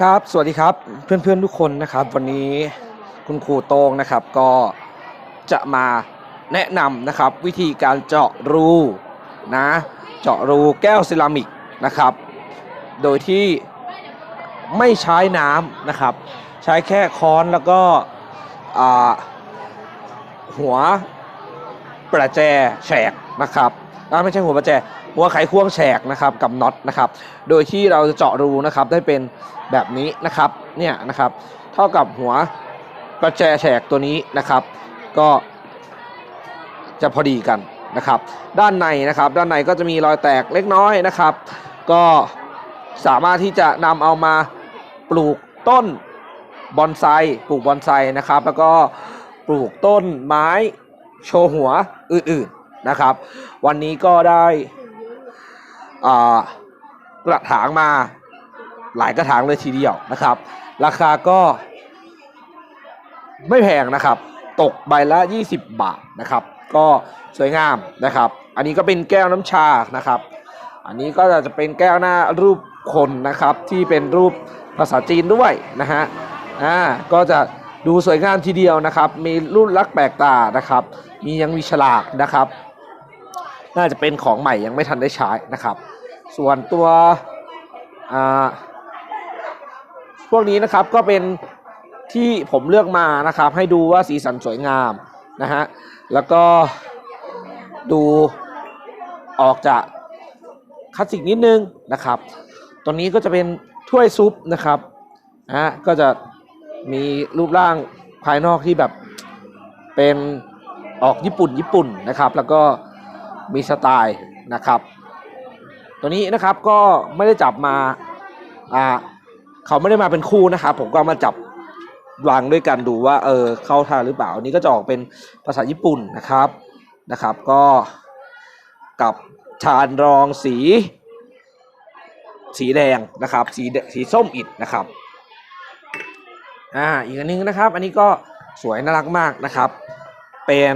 ครับสวัสดีครับเพื่อนๆทุกคนนะครับ วันนี้คุณครูโต้งนะครับก็จะมาแนะนำนะครับ วิธีการเจาะรูนะเจาะรูแก้วเซรามิกนะครับ โดยที่ไม่ใช้น้ำนะครับ ใช้แค่ค้อนแล้วก็หัวประแจแฉกนะครับอ่าไม่ใช่หัวประแจ หัวไขควงแฉกนะครับกับน็อตนะครับ โดยที่เราจะเจาะรูนะครับได้เป็นแบบนี้นะครับเนี่ยนะครับเท่ากับหัวประแจแฉกตัวนี้นะครับ ก็จะพอดีกันนะครับ ด้านในนะครับ ด้านในก็จะมีรอยแตกเล็กน้อยนะครับ ก็สามารถที่จะนำเอามาปลูกต้นบอนไซปลูกบอนไซนะครับ แล้วก็ปลูกต้นไม้โชว์หัวอื่นๆนะครับ วันนี้ก็ได้ กระถางมาหลายกระถางเลยทีเดียวนะครับ ราคาก็ ไม่แพงนะครับ ตกใบละ 20 บาทนะครับ ก็สวยงามนะครับ อันนี้ก็เป็นแก้วน้ำชานะครับ อันนี้ก็จะเป็นแก้วหน้ารูปคนนะครับ ที่เป็นรูปภาษาจีนด้วยนะฮะอ่าก็จะดูสวยงามทีเดียวนะครับ มีรุ่นลักษณ์แปลกตานะครับ มียังมีฉลากนะครับ น่าจะเป็นของใหม่ยังไม่ทันได้ใช้นะครับ ส่วนตัวพวกนี้นะครับก็เป็นที่ผมเลือกมานะครับ ให้ดูว่าสีสันสวยงามนะฮะแล้วก็ดูออกจากคลาสสิกนิดนึงนะครับ ตัวนี้ก็จะเป็นถ้วยซุปนะครับนะฮะก็จะมีรูปร่างภายนอกที่แบบเป็นออกญี่ปุ่นญี่ปุ่นนะครับ แล้วก็ มีสไตล์นะครับ ตัวนี้นะครับก็ไม่ได้จับมาอ่าเขาไม่ได้มาเป็นคู่นะครับ ผมก็มาจับวางด้วยกันดูว่าเออเข้าท่าหรือเปล่าอันนี้ก็จะออกเป็นภาษาญี่ปุ่นนะครับนะครับ ก็กับชานรองสี สีแดงนะครับ สีสีส้มอิดนะครับอ่าอีกอันนึงนะครับ อันนี้ก็สวยน่ารักมากนะครับ เป็น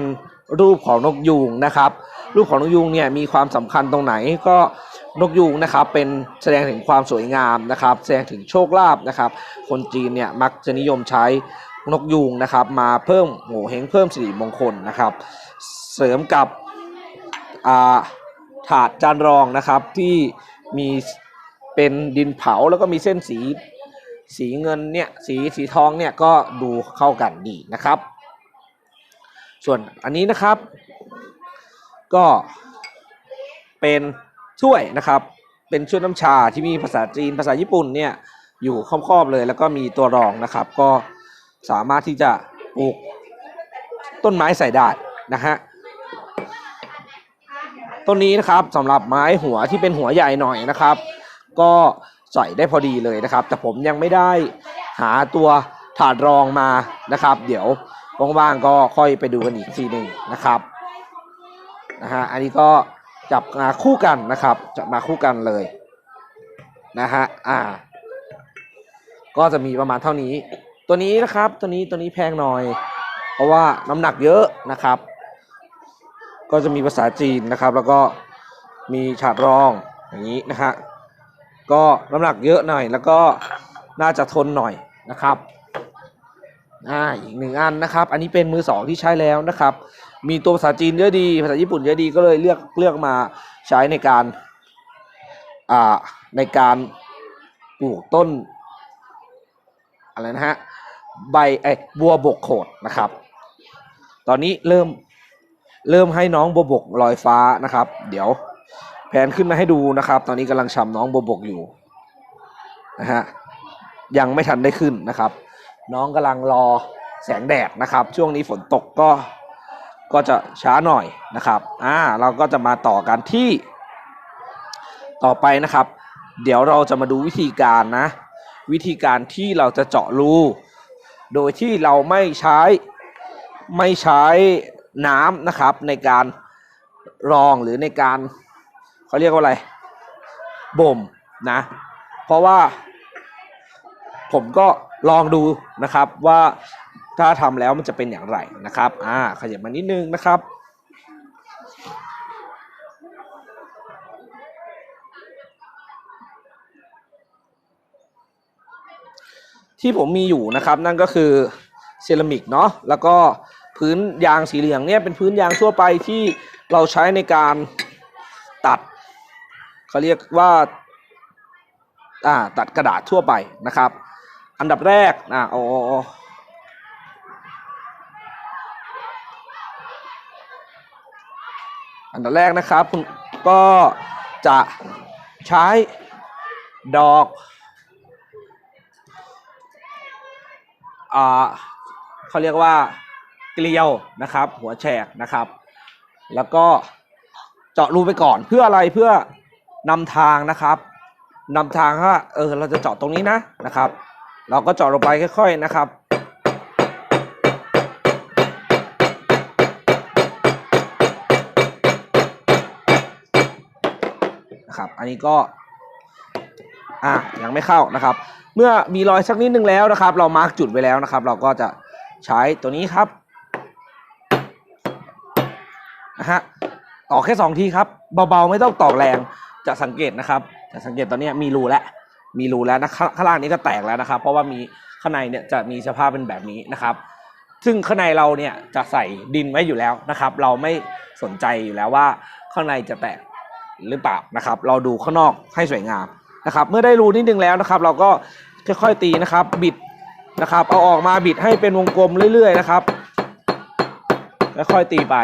รูปของนกยูงนะครับ รูปของนกยูงเนี่ยมีความสำคัญตรงไหนก็นกยูงนะครับเป็นแสดงถึงความสวยงามนะครับ แสดงถึงโชคลาภนะครับ คนจีนเนี่ยมักจะนิยมใช้นกยูงนะครับมาเพิ่มโหเฮงเพิ่มสิริมงคลนะครับ เสริมกับอ่าถาดจานรองนะครับที่มีเป็นดินเผาแล้วก็มีเส้นสีสีเงินเนี่ยสีสีทองเนี่ยก็ดูเข้ากันดีนะครับ ส่วนอันนี้นะครับ ก็เป็นถ้วยนะครับ เป็นช่วยน้ำชาที่มีภาษาจีนภาษาญี่ปุ่นเนี่ยอยู่ครอบๆเลย แล้วก็มีตัวรองนะครับ ก็สามารถที่จะปลูกต้นไม้ใส่ได้นะฮะต้นนี้นะครับสำหรับไม้หัวที่เป็นหัวใหญ่หน่อยนะครับ ก็ใส่ได้พอดีเลยนะครับ แต่ผมยังไม่ได้หาตัวถาดรองมานะครับ เดี๋ยวว่างๆก็ค่อยไปดูกันอีกทีหนึ่งนะครับ นะฮะอันนี้ก็จับมาคู่กันนะครับจับมาคู่กันเลยนะฮะอ่า ก็จะมีประมาณเท่านี้ ตัวนี้นะครับตัวนี้ตัวนี้แพงหน่อย เพราะว่าน้ำหนักเยอะนะครับ ก็จะมีภาษาจีนนะครับ แล้วก็มีฉาดรองอย่างนี้นะฮะก็น้ำหนักเยอะหน่อยแล้วก็น่าจะทนหน่อยนะครับ อ่าอีกหนึ่งอันนะครับ อันนี้เป็นมือสองที่ใช้แล้วนะครับ มีตัวภาษาจีนเยอะดี ภาษาญี่ปุ่นเยอะดีก็เลยเลือกเลือกมาใช้ในการอ่าในการปลูกต้นอะไรนะฮะใบไอ้บัวบกโขดนะครับ ตอนนี้เริ่มเริ่มให้น้องบัวบกลอยฟ้านะครับ เดี๋ยวแผนขึ้นมาให้ดูนะครับ ตอนนี้กำลังชำน้องบัวบกอยู่นะฮะยังไม่ทันได้ขึ้นนะครับ น้องกำลังรอแสงแดดนะครับ ช่วงนี้ฝนตกก็ก็จะช้าหน่อยนะครับอ่าเราก็จะมาต่อกันที่ ต่อไปนะครับ เดี๋ยวเราจะมาดูวิธีการนะ วิธีการที่เราจะเจาะรูโดยที่เราไม่ใช้ไม่ใช้น้ำนะครับในการรองหรือในการเขาเรียกว่าอะไรบ่มนะ เพราะว่าผมก็ ลองดูนะครับว่าถ้าทำแล้วมันจะเป็นอย่างไรนะครับอ่าขยับมานิดนึงนะครับที่ผมมีอยู่นะครับนั่นก็คือเซรามิกเนาะแล้วก็พื้นยางสีเหลืองเนี่ยเป็นพื้นยางทั่วไปที่เราใช้ในการตัดเขาเรียกว่าอ่าตัดกระดาษทั่วไปนะครับ อันดับแรกอ่าโออ้โอ้อันดับแรกนะครับคุณก็จะใช้ดอกอ่าเขาเรียกว่าเกลียวนะครับ หัวแฉกนะครับ แล้วก็เจาะรูไปก่อนเพื่ออะไรเพื่อนำทางนะครับนำทางว่าเออเราจะเจาะตรงนี้นะนะครับ เราก็เจาะลงไปค่อย ๆนะครับ นะครับ อันนี้ก็อะยังไม่เข้านะครับ เมื่อมีรอยสักนิดนึงแล้วนะครับ เรามาร์กจุดไว้แล้วนะครับ เราก็จะใช้ตัวนี้ครับนะฮะตอกแค่สองทีครับ เบาๆ ไม่ต้องตอกแรงจะสังเกตนะครับ จะสังเกตตอนนี้มีรูแล้ว มีรูแล้วนะข้างข้างล่างนี้ก็แตกแล้วนะครับ เพราะว่ามีข้างในเนี่ยจะมีสภาพเป็นแบบนี้นะครับ ซึ่งข้างในเราเนี่ยจะใส่ดินไว้อยู่แล้วนะครับ เราไม่สนใจอยู่แล้วว่าข้างในจะแตกหรือเปล่านะครับ เราดูข้างนอกให้สวยงามนะครับ เมื่อได้รูนิดนึงแล้วนะครับ เราก็ค่อยๆตีนะครับ บิดนะครับ เอาออกมาบิดให้เป็นวงกลมเรื่อยๆนะครับค่อยๆตีไป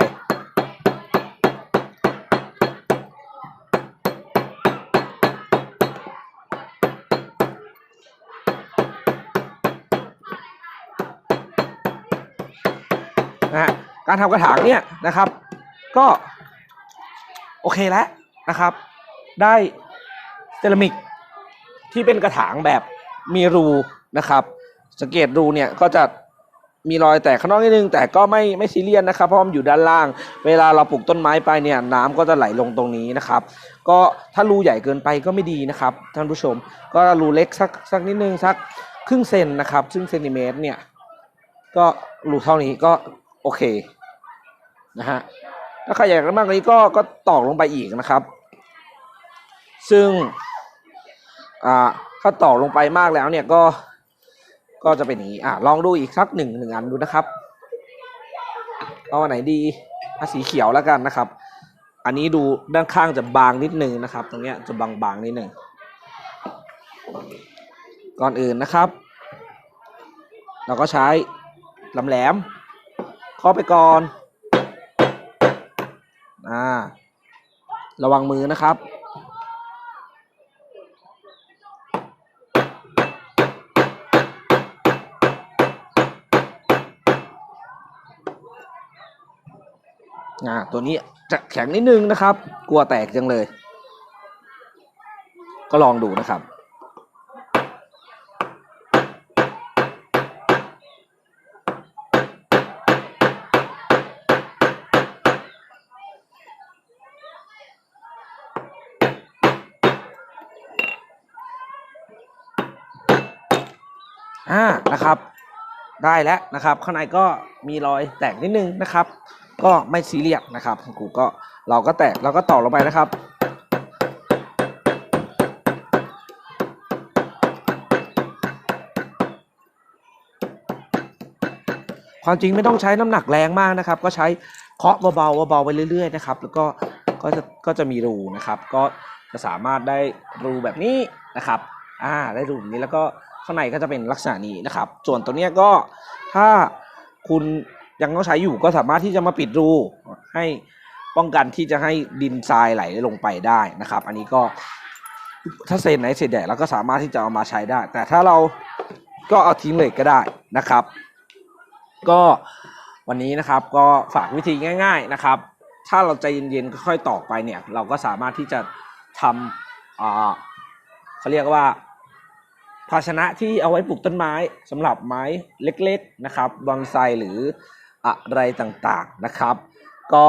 การทำกระถางเนี่ยนะครับ ก็โอเคแล้วนะครับ ได้เซรามิกที่เป็นกระถางแบบมีรูนะครับ สังเกตรูเนี่ยก็จะมีรอยแตกข้างนอกนิดนึง แต่ก็ไม่ไม่ซีเรียสนะครับเพราะมันอยู่ด้านล่าง เวลาเราปลูกต้นไม้ไปเนี่ยน้ำก็จะไหลลงตรงนี้นะครับ ก็ถ้ารูใหญ่เกินไปก็ไม่ดีนะครับท่านผู้ชม ก็รูเล็กสักสักนิดนึงสักครึ่งเซนนะครับซึ่งเซนติเมตรเนี่ยก็รูเท่านี้ก็โอเค นะฮะถ้าใครอยากได้มากกว่านี้ก็ก็ตอกลงไปอีกนะครับ ซึ่งอ่าถ้าตอกลงไปมากแล้วเนี่ยก็ก็จะเป็นอย่างนี้อะลองดูอีกสักหนึ่งหนึ่งอันดูนะครับเอาอันไหนดีอาสีเขียวแล้วกันนะครับ อันนี้ดูด้านข้างจะบางนิดนึงนะครับ ตรงเนี้ยจะบางๆนิดนึงก่อนอื่นนะครับ เราก็ใช้ลำแหลมเคาะไปก่อน อ่า ระวังมือนะครับ อ่า ตัวนี้จะแข็งนิดนึงนะครับ กลัวแตกจังเลย ก็ลองดูนะครับ อ่า นะครับ ได้แล้วนะครับ ข้างในก็มีรอยแตกนิดนึงนะครับ ก็ไม่ซีเรียสนะครับกูก็เราก็แตกเราก็ต่อลงไปนะครับความจริงไม่ต้องใช้น้ำหนักแรงมากนะครับ ก็ใช้เคาะเบาๆเบาๆไปเรื่อยๆนะครับ แล้วก็ก็จะก็จะมีรูนะครับ ก็จะสามารถได้รูแบบนี้นะครับ อ่า ได้รูแบบนี้แล้วก็ ข้างในก็จะเป็นลักษณะนี้นะครับ ส่วนตัวเนี้ยก็ถ้าคุณยังต้องใช้อยู่ก็สามารถที่จะมาปิดรูให้ป้องกันที่จะให้ดินทรายไหลลงไปได้นะครับ อันนี้ก็ถ้าเศษไหนเศษใหญ่เราก็สามารถที่จะเอามาใช้ได้ แต่ถ้าเราก็เอาทิ้งเลยก็ได้นะครับ ก็วันนี้นะครับก็ฝากวิธีง่าย ๆนะครับ ถ้าเราใจเย็นๆค่อยๆตอกไปเนี่ย เราก็สามารถที่จะทำเขาเรียกว่า ภาชนะที่เอาไว้ปลูกต้นไม้สำหรับไม้เล็กๆนะครับบอนไซหรืออะไรต่างๆนะครับ ก็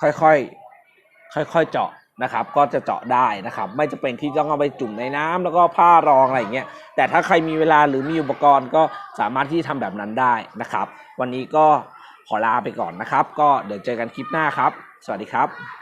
ค่อยๆค่อยๆเจาะนะครับ ก็จะเจาะได้นะครับ ไม่จะเป็นที่ต้องเอาไปจุ่มในน้ำแล้วก็ผ้ารองอะไรอย่างเงี้ยแต่ถ้าใครมีเวลาหรือมีอุปกรณ์ก็สามารถที่ทำแบบนั้นได้นะครับ วันนี้ก็ขอลาไปก่อนนะครับ ก็เดี๋ยวเจอกันคลิปหน้าครับ สวัสดีครับ